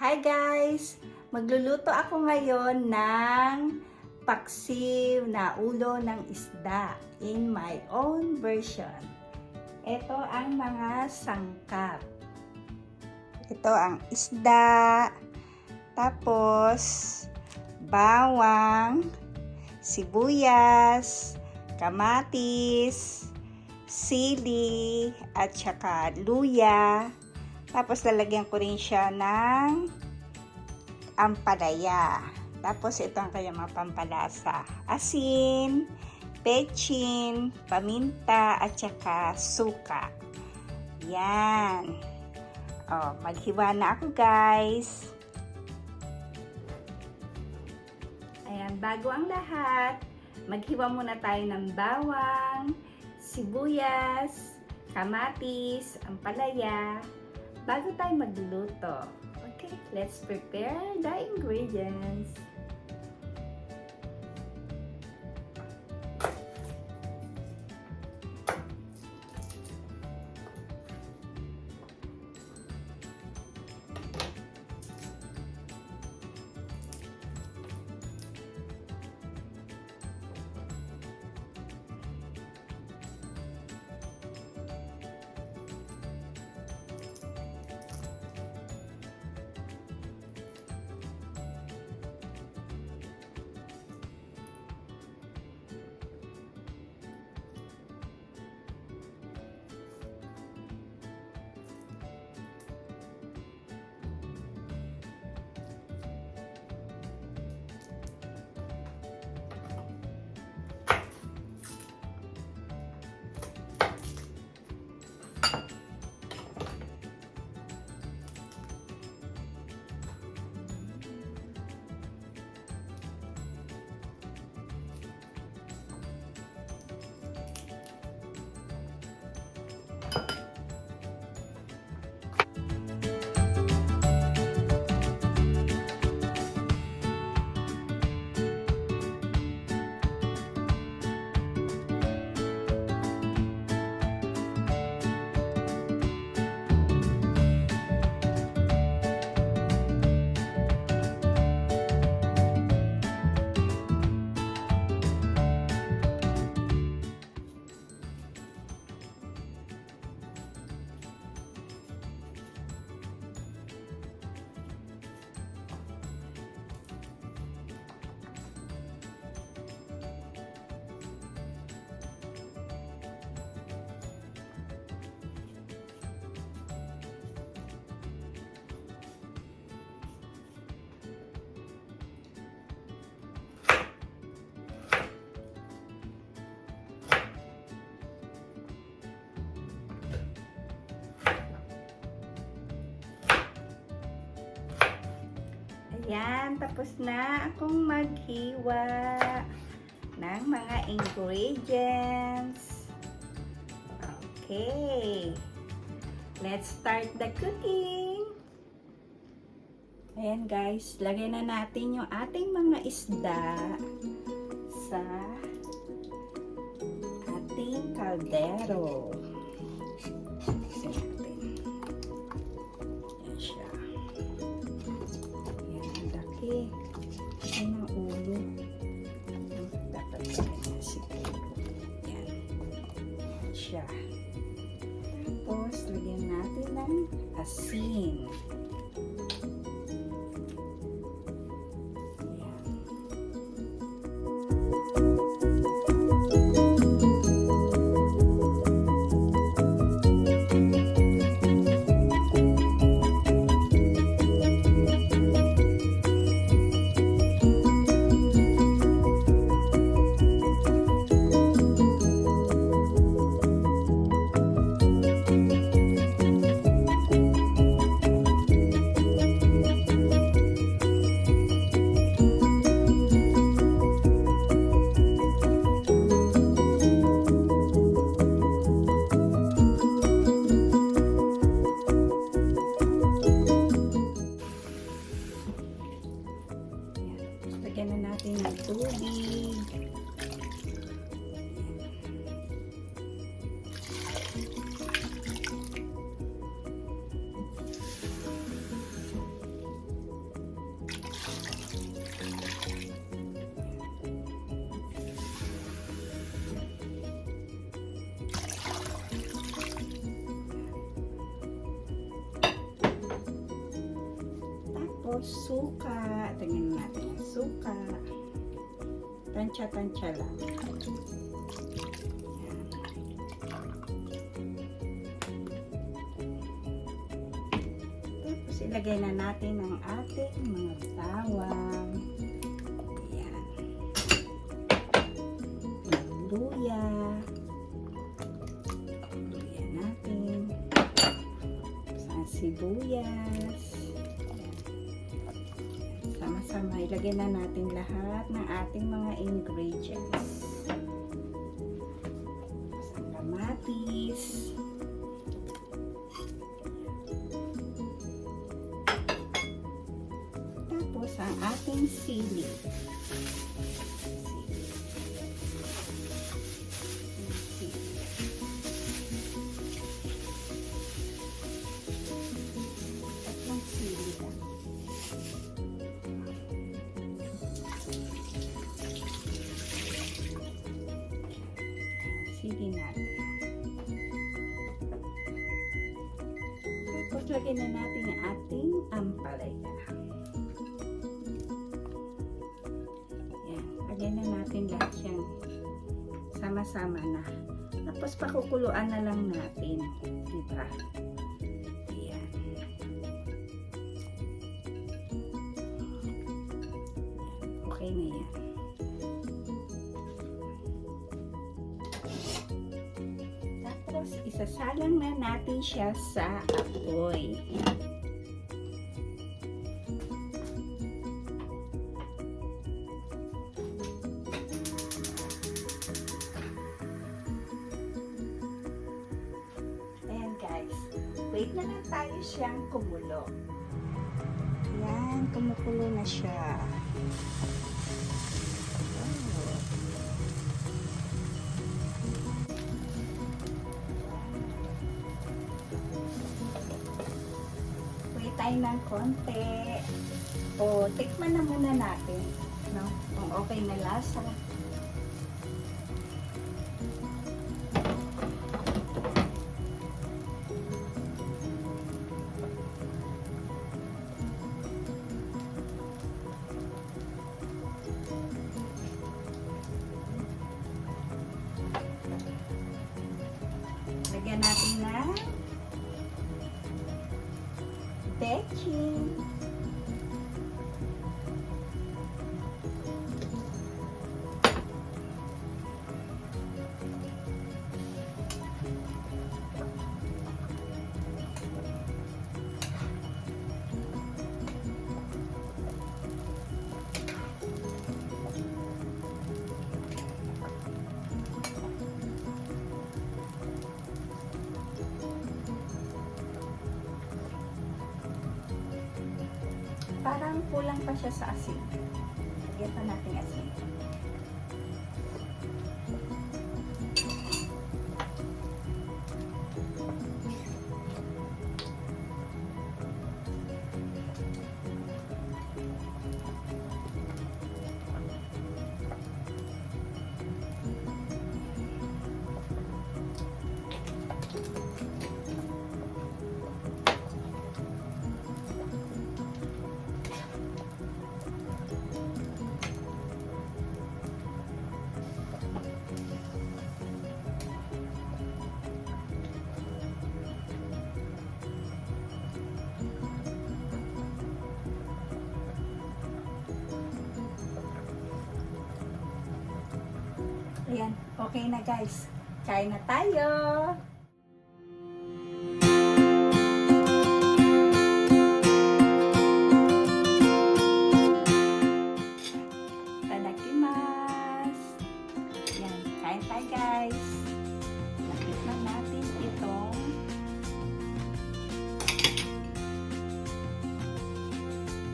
Hi guys! Magluluto ako ngayon ng paksiw na ulo ng isda in my own version. Ito ang mga sangkap. Ito ang isda, tapos bawang, sibuyas, kamatis, sili, at saka luya. Tapos lalagyan ko rin siya ng ampalaya. Tapos ito ang kanyang mga pampalasa. Asin, pechin, paminta, at saka suka. Yan. O, maghiwa na ako guys. Ayan, bago ang lahat, maghiwa muna tayo ng bawang, sibuyas, kamatis, ampalaya, bago tayo magluluto. Okay, let's prepare the ingredients. Ayan, tapos na akong maghiwa ng mga ingredients. Okay. Let's start the cooking. Ayan guys, lagay na natin yung ating mga isda sa ating kaldero. Siya. Tapos, lagyan natin ng asin. Lagyan na natin ng tubig. Suka. Tingnan natin yung suka. Tansya-tansya lang. Tapos, ilagay na natin ang ating mga bawang. Yan. Yung luya. Luya natin. Tapos, ang sibuyas. Sama-sama, ilagay na natin lahat ng ating mga ingredients. Lagyan na natin ang ating ampalaya. Yan. Lagyan na natin lahat yan. Sama-sama na. Tapos pakukuluan na lang natin. Diba? Yan. Siya sa apoy. Ayan guys, wait na lang tayo siyang kumulo. Ayan, kumukulo na siya. Tayo ng konti. O, tikman na muna natin. No? Kung okay na lasa. Kulang pa siya sa asin. Lagyan pa natin asin. Ayan, okay na guys. Kain na tayo.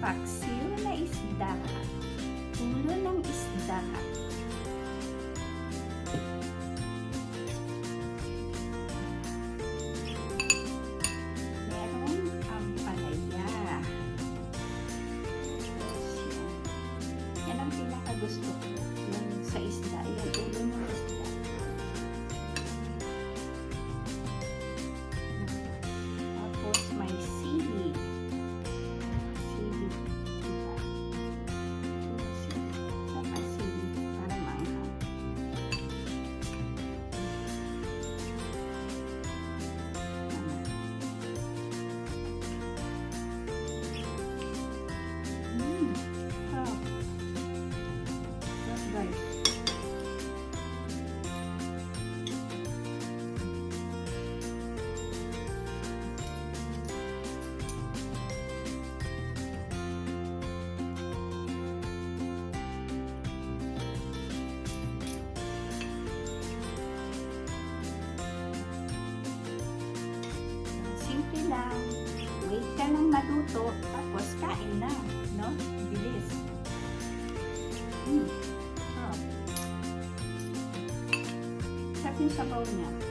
Paksiw na isda. Ulo ng isda. Pinakagusto ko. Sa isda. Yung lang. Wait ka lang matuto, tapos kain na. No? Bilis. Mm. Oh. Sarap yung sabaw niya.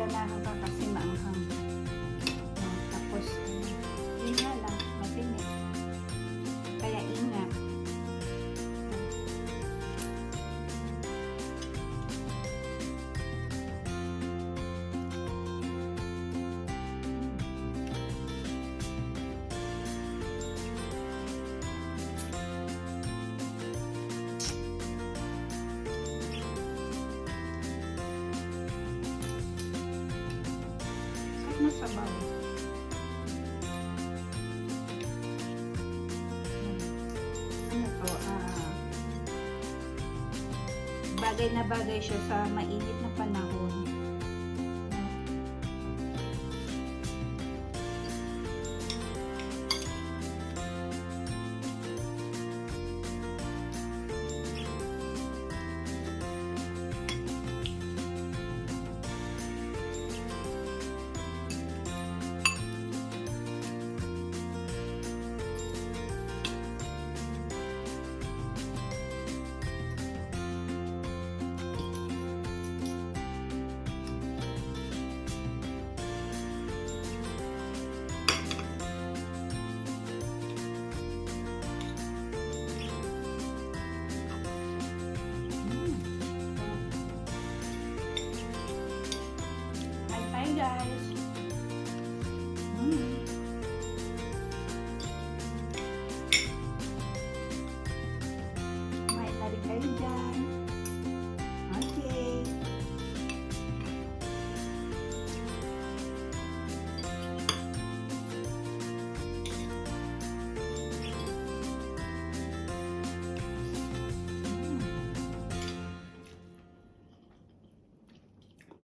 Magkaganahan ka kasi maanghang. No, Sabaw. Ano to, ah, bagay na bagay siya sa mainit na panahon.